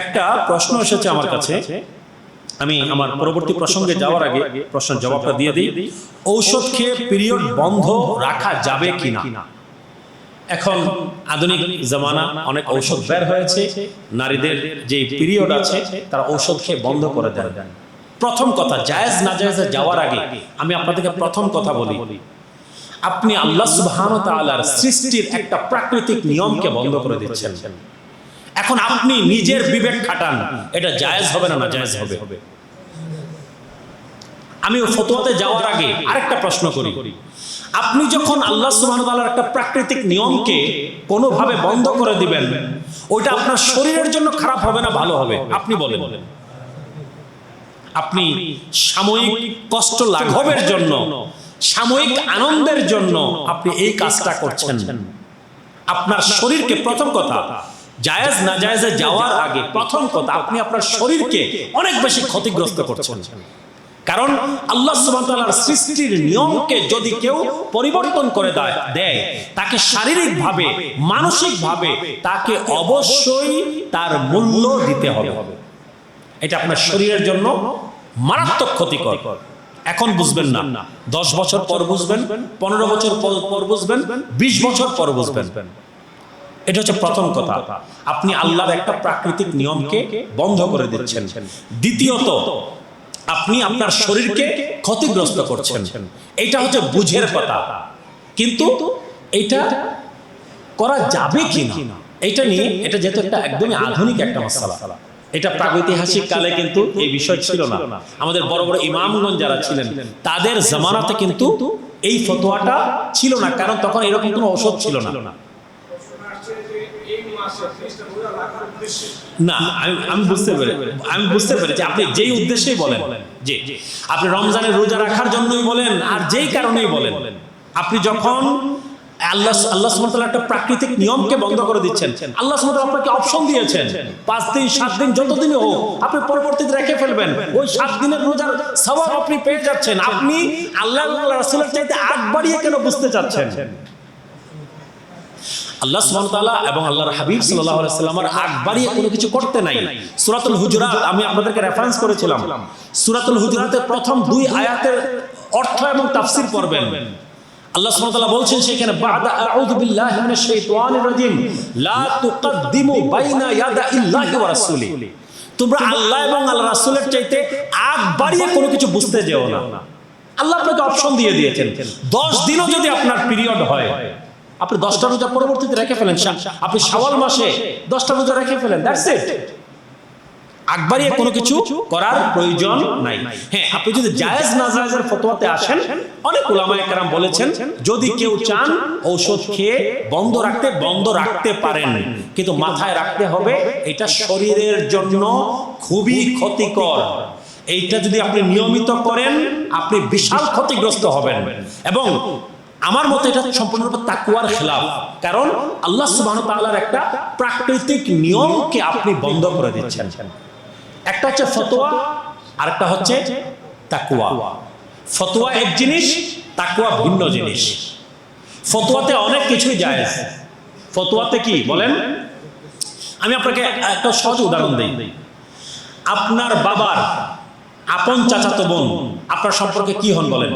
একটা প্রশ্ন এসেছে আমার কাছে। আমি আমার পরবর্তী প্রসঙ্গে যাওয়ার আগে প্রশ্ন জবাবটা দিয়ে দিই। ঔষধ খেয়ে পিরিয়ড বন্ধ রাখা যাবে কিনা? এখন আধুনিক জামানা অনেক ঔষধ বের হয়েছে। নারীদের যে পিরিয়ড আছে তারা ঔষধ খেয়ে বন্ধ করে দেন। প্রথম কথা জায়েজ না জায়েজে যাওয়ার আগে আমি আপনাদেরকে প্রথম কথা বলি। আপনি আল্লাহ সুবহান তাআলার সৃষ্টির একটা প্রাকৃতিক নিয়মকে বন্ধ করে দিচ্ছেন। এখন আপনি নিজের বিবেক খাটান। এটা জায়েজ হবে না না জায়েজ হবে? আমি ফতোয়াতে যাওয়ার আগে আরেকটা প্রশ্ন করি। আপনি যখন আল্লাহ সুবহান তাআলার একটা প্রাকৃতিক নিয়মকে কোনোভাবে বন্ধ করে দিবেন, ওইটা আপনার শরীরের জন্য খারাপ হবে না ভালো হবে? আপনি বলেন। আপনি সাময়িক কষ্ট লাঘবের জন্য, সাময়িক আনন্দের জন্য আপনি এই কাজটা করছেন। আপনার শরীরকে প্রথম কথা জায়েজ না জায়েজে যাওয়ার আগে প্রথম কথা আপনি আপনার শরীরকে অনেক বেশি ক্ষতিগ্রস্ত করছেন। কারণ আল্লাহ সুবহানাহু সৃষ্টির নিয়মকে যদি কেউ পরিবর্তন করে দেয় দেয় তাকে শারীরিকভাবে মানসিকভাবে তাকে অবশ্যই তার মূল্য দিতে হবে। এটা আপনার শরীরের জন্য মারাত্মক ক্ষতিকর। এখন বুঝবেন না। দশ বছর পর বুঝবেন পনেরো বছর পর- পর বুঝবেন বিশ বছর পর বুঝবেন। এটা হচ্ছে প্রথম কথা। আপনি আল্লাহর একটা প্রাকৃতিক নিয়মকে বন্ধ করে দিচ্ছেন। দ্বিতীয়ত আপনি আপনার শরীরকে ক্ষতিগ্রস্ত করছেন। এটা হচ্ছে বুঝের কথা। কিন্তু এটা করা যাবে কি না এটা নিয়ে এটা যেহেতু একটা একদমই আধুনিক একটা মশালা। এটা প্রাগৈতিহাসিক কালে কিন্তু এই বিষয় ছিল না। আমাদের বড় বড় ইমামগঞ্জ যারা ছিলেন তাদের জামানাতে কিন্তু এই ফতোয়াটা ছিল না। কারণ তখন এরকম কোনো ঔষধ ছিল না। না আমি আমি বুঝতে পেরে আমি বুঝতে পেরেছি। আপনি যেই উদ্দেশ্যেই বলেন জি। আপনি রমজানের রোজা রাখার জন্যই বলেন আর যেই কারণেই বলেন আপনি যখন আল্লাহ আল্লাহ তাআলা একটা প্রাকৃতিক নিয়মকে বন্ধ করে দিচ্ছেন আল্লাহ তাআলা আপনাকে অপশন দিয়েছেন পাঁচ দিন সাত দিন যতদিনই হোক আপনি পরবর্তীতে রেখে ফেলবেন ওই সাত দিনের রোজার সওয়াব আপনি পেয়ে যাচ্ছেন। আপনি আল্লাহ রাসূলের চাইতে আগ বাড়িয়ে কেন বুঝতে চাচ্ছেন? আল্লাহ তাআলা এবং আল্লাহর হাবিব আলাইহি সাল্লামের আগ বাড়িয়ে কোনো কিছু করতে নাই। সুরাতুল হুজুরাত আমি আপনাদেরকে রেফারেন্স করেছিলাম। সূরাতুল হুজুরাতের প্রথম দুই আয়াতের অর্থ এবং তাফসীর পড়বেন। আল্লাহ সুবহানাহু বলছেন সেখানে বাদা আউযু বিল্লাহি মিনাশ শাইতানির রাজিম। লা তুকদ্দিমু বাইনা ইয়াদা ইল্লাহি ওয়া রাসূলি। তোমরা আল্লাহ এবং আল্লাহ রাসূলের চাইতে আগ বাড়িয়ে কোনো কিছু বুঝতে যেও না। আল্লাহ আপনাকে অপশন দিয়ে দিয়েছেন। দশ দিনও যদি আপনার পিরিয়ড হয় আপনি দশটা রোজা পরবর্তীতে রেখে ফেলেন আপনি শাওয়াল মাসে দশটা রোজা রেখে ফেলেন দ্যাটস ইট আকবারিয়ে কোনো কিছু করার প্রয়োজন নাই। হ্যাঁ আপনি যদি জায়েজ না জায়েজের ফতোয়াতে আসেন অনেক উলামায়ে কেরাম বলেছেন যদি কেউ চান ঔষধ খেয়ে বন্ধ রাখতে বন্ধ রাখতে পারেন। কিন্তু মাথায় রাখতে হবে এটা শরীরের জন্য খুবই ক্ষতিকর। এইটা যদি আপনি নিয়মিত করেন আপনি বিশাল ক্ষতিগ্রস্ত হবেন। এবং আমার মতে এটা সম্পূর্ণরূপে তাকুয়ার খেলাফ। কারণ আল্লাহ সুবহানাহু ওয়া তাআলার একটা প্রাকৃতিক নিয়মকে আপনি বন্ধ করে দিচ্ছেন। একটা হচ্ছে ফতোয়া, আরেকটা হচ্ছে তাকুয়া ফতোয়া এক জিনিস তাকুয়া ভিন্ন জিনিস। ফতোয়াতে অনেক কিছুই যায় ফতোয়াতে কি বলেন? আমি আপনাকে একটা সহজ উদাহরণ দিই। আপনার বাবার আপন চাচাতো বোন, আপনার সম্পর্কে কি হন বলেন?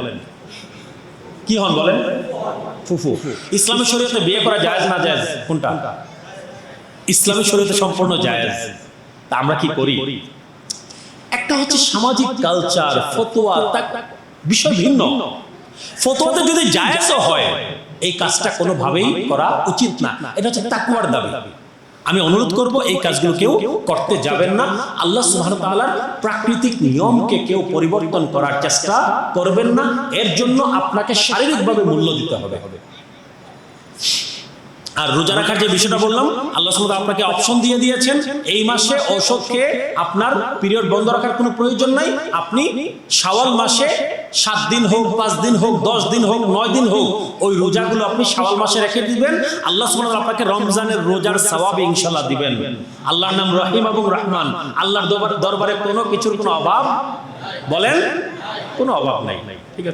কি হন বলেন? ফুফু। ইসলামী শরীয়তে বিয়ে করা জায়েজ না জায়েজ? কোনটা? ইসলামী শরীয়তে সম্পূর্ণ জায়েজ। তা আমরা কি করি? একটা হচ্ছে সামাজিক কালচার ফতোয়া, তা বিষয় ভিন্ন। ফতোয়াতে যদি জায়েজও হয়, এই কাজটা কোনোভাবেই করা উচিত না। এটা হচ্ছে তাকুয়ার দাবি। আমি অনুরোধ করব এই কাজগুলো কেউ করতে যাবেন না। আল্লাহ সুহান ওয়া প্রাকৃতিক নিয়মকে কেউ পরিবর্তন করার চেষ্টা করবেন না। এর জন্য আপনাকে শারীরিকভাবে মূল্য দিতে হবে। আর রোজা রাখার যে বিষয়টা বললাম, আল্লাহ সুবহানাহু আপনাকে অপশন দিয়ে দিয়েছেন, এই মাসে ঔষধ আপনার পিরিয়ড বন্ধ রাখার কোনো প্রয়োজন নাই। আপনি শাওয়াল মাসে সাত দিন হোক, পাঁচ দিন হোক, দশ দিন হোক, নয় দিন হোক, ওই রোজাগুলো আপনি শাওয়াল মাসে রেখে দিবেন। আল্লাহ সুবহানাহু আপনাকে রমজানের রোজার সওয়াব ইনশাআল্লাহ দিবেন। আল্লাহর নাম রহিম এবং রহমান। আল্লাহর দরবারে কোনো কিছুর কোনো অভাব, বলেন, কোনো অভাব নাই। ঠিক আছে?